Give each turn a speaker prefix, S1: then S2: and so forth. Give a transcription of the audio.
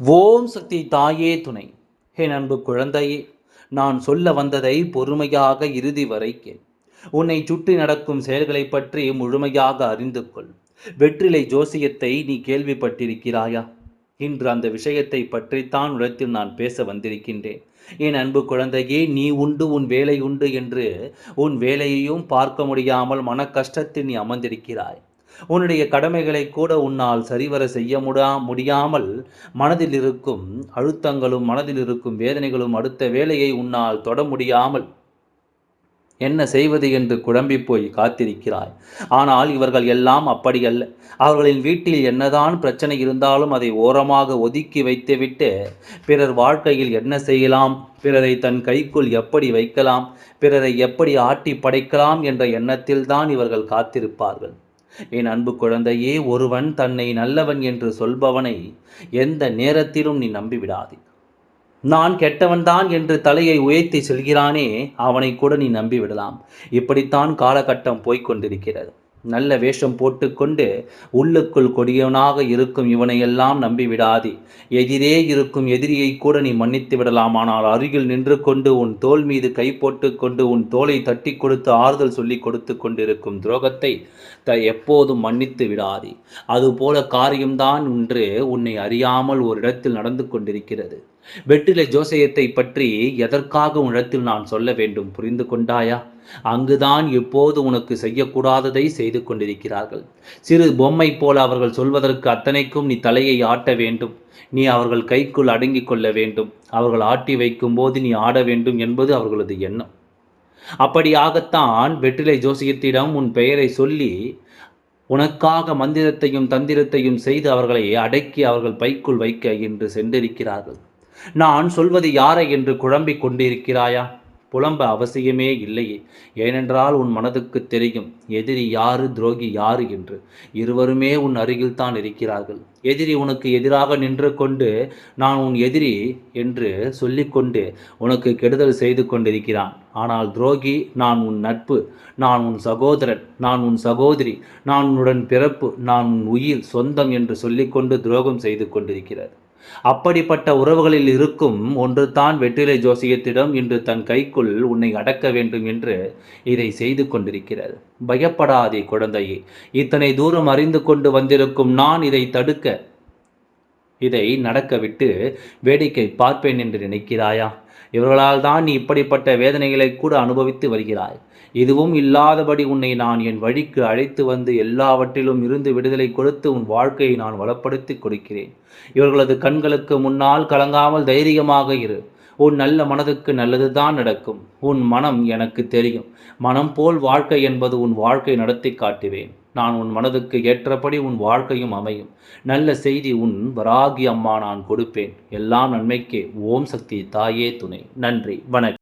S1: ஓம் சக்தி தாயே துணை. என் அன்பு குழந்தையே நான் சொல்ல வந்ததை பொறுமையாக இறுதி வரைக்கேன் உன்னை சுற்றி நடக்கும் செயல்களை பற்றி முழுமையாக அறிந்து கொள். வெற்றிலை ஜோசியத்தை நீ கேள்விப்பட்டிருக்கிறாயா? இன்று அந்த விஷயத்தை பற்றித்தான் உலகத்தில் நான் பேச வந்திருக்கின்றேன். என் அன்பு குழந்தையே நீ உண்டு உன் வேலை உண்டு என்று உன் வேலையையும் பார்க்க முடியாமல் மன கஷ்டத்தில் நீ அமர்ந்திருக்கிறாய். உன்னுடைய கடமைகளை கூட உன்னால் சரிவர செய்ய முடா முடியாமல் மனதில் இருக்கும் அழுத்தங்களும் மனதில் இருக்கும் வேதனைகளும் அடுத்த வேலையை உன்னால் தொட முடியாமல் என்ன செய்வது என்று குழம்பி போய் காத்திருக்கிறாய். ஆனால் இவர்கள் எல்லாம் அப்படி அல்ல அவர்களின் வீட்டில் என்னதான் பிரச்சனை இருந்தாலும் அதை ஓரமாக ஒதுக்கி வைத்துவிட்டு பிறர் வாழ்க்கையில் என்ன செய்யலாம்? பிறரை தன் கைக்குள் எப்படி வைக்கலாம்? பிறரை எப்படி ஆட்டி படைக்கலாம் என்ற எண்ணத்தில்தான் இவர்கள் காத்திருப்பார்கள். என் அன்பு குழந்தையே ஒருவன் தன்னை நல்லவன் என்று சொல்பவனை எந்த நேரத்திலும் நீ நம்பிவிடாதே. நான் கெட்டவன்தான் என்று தலையை உயர்த்தி செல்கிறானே அவனை கூட நீ நம்பிவிடலாம். இப்படித்தான் காலகட்டம் போய்க் கொண்டிருக்கிறது நல்ல வேஷம் போட்டுக்கொண்டு உள்ளுக்குள் கொடியவனாக இருக்கும் இவனையெல்லாம் நம்பிவிடாதே. எதிரே இருக்கும் எதிரியை கூட நீ மன்னித்து விடலாம். ஆனால் அருகில் நின்று கொண்டு உன் தோல் மீது கை போட்டுக்கொண்டு உன் தோலை தட்டி கொடுத்து ஆறுதல் சொல்லி கொடுத்து கொண்டிருக்கும் துரோகத்தை த எப்போதும் மன்னித்து விடாதே. அதுபோல காரியம்தான் ஒன்று உன்னை அறியாமல் ஒரு இடத்தில் நடந்து கொண்டிருக்கிறது. வெற்றிலை ஜோசையத்தை பற்றி எதற்காக உனத்தில் நான் சொல்ல வேண்டும்? புரிந்து கொண்டாயா? அங்குதான் இப்போது உனக்கு செய்யக்கூடாததை செய்து கொண்டிருக்கிறார்கள். சிறு பொம்மை போல அவர்கள் சொல்வதற்கு அத்தனைக்கும் நீ தலையை ஆட்ட வேண்டும். நீ அவர்கள் கைக்குள் அடங்கிக் கொள்ள வேண்டும். அவர்கள் ஆட்டி வைக்கும் போது நீ ஆட வேண்டும் என்பது அவர்களது எண்ணம். அப்படியாகத்தான் வெற்றிலை ஜோசியத்திடம் உன் பெயரை சொல்லி உனக்காக மந்திரத்தையும் தந்திரத்தையும் செய்து அவர்களை அடக்கி அவர்கள் பைக்குள் வைக்க என்று சென்றிருக்கிறார்கள். நான் சொல்வது யாரை என்று குழம்பிக் கொண்டிருக்கிறாயா? புலம்ப அவசியமே இல்லையே. ஏனென்றால் உன் மனதுக்கு தெரியும் எதிரி யாரு துரோகி யாரு என்று. இருவருமே உன் அருகில் தான் இருக்கிறார்கள். எதிரி உனக்கு எதிராக நின்று கொண்டு நான் உன் எதிரி என்று சொல்லிக்கொண்டு உனக்கு கெடுதல் செய்து கொண்டிருக்கிறான். ஆனால் துரோகி நான் உன் நட்பு நான் உன் சகோதரன் நான் உன் சகோதரி நான் உன்னுடன் பிறப்பு நான் உன் உயிர் சொந்தம் என்று சொல்லிக்கொண்டு துரோகம் செய்து கொண்டிருக்கிறார் அப்படிப்பட்ட உறவுகளில் இருக்கும் ஒன்று தான் வெற்றிலை ஜோசியத்திடம் இன்று தன் கைக்குள் உன்னை அடக்க வேண்டும் என்று இதை செய்து கொண்டிருக்கிறது. பயப்படாதே குழந்தையே இத்தனை தூரம் அறிந்து கொண்டு வந்திருக்கும் நான் இதை தடுக்க இதை நடக்க விட்டு வேடிக்கை பார்ப்பேன் என்று நினைக்கிறாயா? இவர்களால் தான் நீ இப்படிப்பட்ட வேதனைகளை கூட அனுபவித்து வருகிறாய். இதுவும் இல்லாதபடி உன்னை நான் என் வழிக்கு அழைத்து வந்து எல்லாவற்றிலும் இருந்து விடுதலை கொடுத்து உன் வாழ்க்கையை நான் வளப்படுத்தி கொடுக்கிறேன். இவர்களது கண்களுக்கு முன்னால் கலங்காமல் தைரியமாக இரு. உன் நல்ல மனதுக்கு நல்லது தான் நடக்கும். உன் மனம் எனக்கு தெரியும். மனம் போல் வாழ்க்கை என்பது உன் வாழ்க்கை நடத்தி காட்டுவேன். நான் உன் மனதுக்கு ஏற்றபடி உன் வாழ்க்கையும் அமையும். நல்ல செய்தி உன் வராகி அம்மா நான் கொடுப்பேன். எல்லாம் நன்மைக்கே. ஓம் சக்தி தாயே துணை. நன்றி. வணக்கம்.